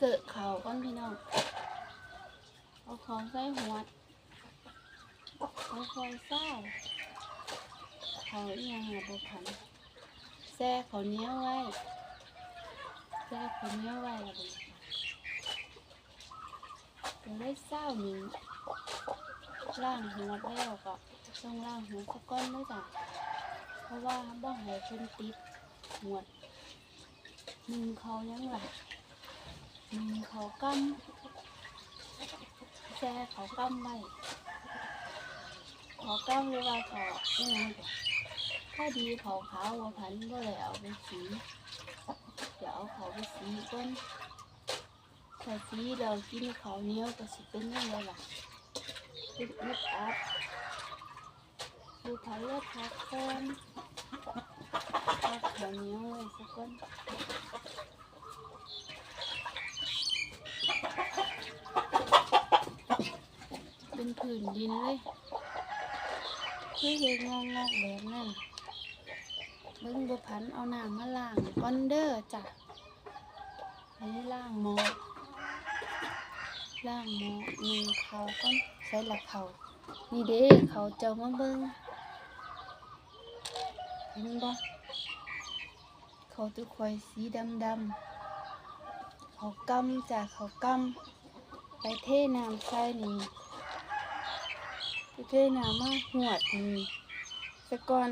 เสิร์ฟเขาก้อนพี่น้องเอาของใส่หัวค่อยๆเศร้าเขาอีหยังหาบุพันแซ่เขาเนี้ยไว้แซ่เขาเนี้ยไว้ละบุจะได้เศร้าหนึ่งล่างหัวแล้วก็ต้องล่างหัวสักก้อนด้วยจ้ะเพราะว่าบ้องให้เพิ่นติดหัวหนึ่งเขายังหล กหนึ่งเขากำแช่เขากำไว้เขากำเลยว่าเขาไม่อถ้าดีเขาขาวว่าพันก็เลยเอาไปสีเดี๋ยวเอาเขาไปสีก้นถ้าสีเรากินเขาเนี้ยก็สิเป็นยังไงล่ะติดอึดอัดดูเขาเลือกพักก้อนพักเขาเนี้ยสักก้น เป็ นผืนดินเลยคือเห็นงอกงอกๆแบบนั้นเบิ้งบัพันเอาน้ำมาล้างก้อนเด้อจ้ะอันนี้ล้างหม้อล้างหม้อนี่เขาก้อนใส่ละเขานี่เด้เขาเจ้ามาเบิ้งเห็นบ่เขาตุกคอยสีดำดำเขากำจ้ะเขากำไปเทน้ำใส่นี่ เทน้ำมาหวดนี่สะก่อน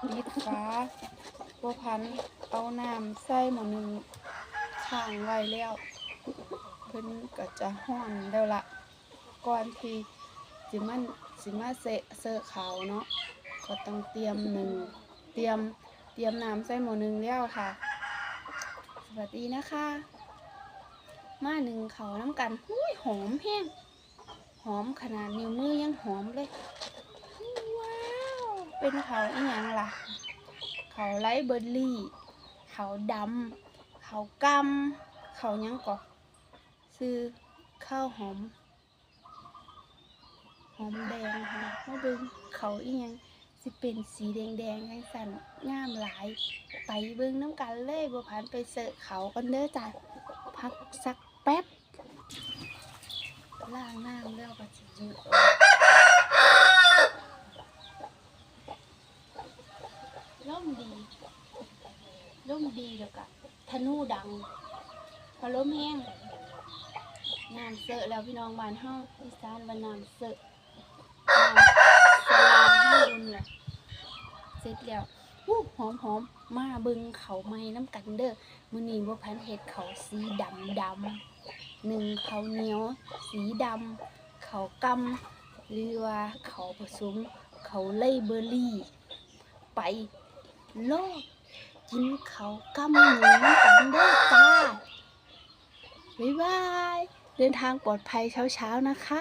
ปิดฟ้าบัพัน เอาน้ำใส่หมอนึงข้างไว้แล้ว เพิ่นก็จะห้อนแล้วละก่อนที่สิมันสิมาเสะเสอะขาวเนาะก็ต้องเตรียมหนึ่งเตรียมเตรียมน้ำใส่หมอนึงแล้วค่ะ สวัสดีนะคะ มาหนึ่งเขาน้ำกันอุ้ยหอมแห้ง อมขนาดนิ้วมือยังหอมเลย ว้าว เป็นเขาอีหยังล่ะ เขาไลเบอร์รี่ เขาดำ เขากำ เขายังก่อซื้อข้าวหอม หอมแดงค่ะเมาเบิ่งเขาอีหยังสิเป็นสีแดงแดงๆให้สันงามหลาย ไปเบิ่งน้ำกันเลยบัวพันไปเสอะเขากันเด้อจ้ะพักสักแป๊บ ล่างน้ำแล้วก็จะยุดล่มดีล่มดีแล้วก็ธนูดัง พอล้มแห้งน้ำเสอะแล้วพี่น้องบ้านเฮาอีสานว่าน้ำเสอะน้ำสลามให้รุนแหละเสร็จแล้วอู้หอมหอมมาบึงเขาไม้น้ำกันเด้อมือนี้บ่พันเฮ็ดเขาสีดำดำ หนึ่งเขาเหนียว สีดำเขากำหรือว่าเขาผสมเขาไล่เบอร์รี่ ไปโลกกินเขากำหนึ่งกันเด้อจ้าบ๊ายบาย เดินทางปลอดภัยเช้าๆนะคะ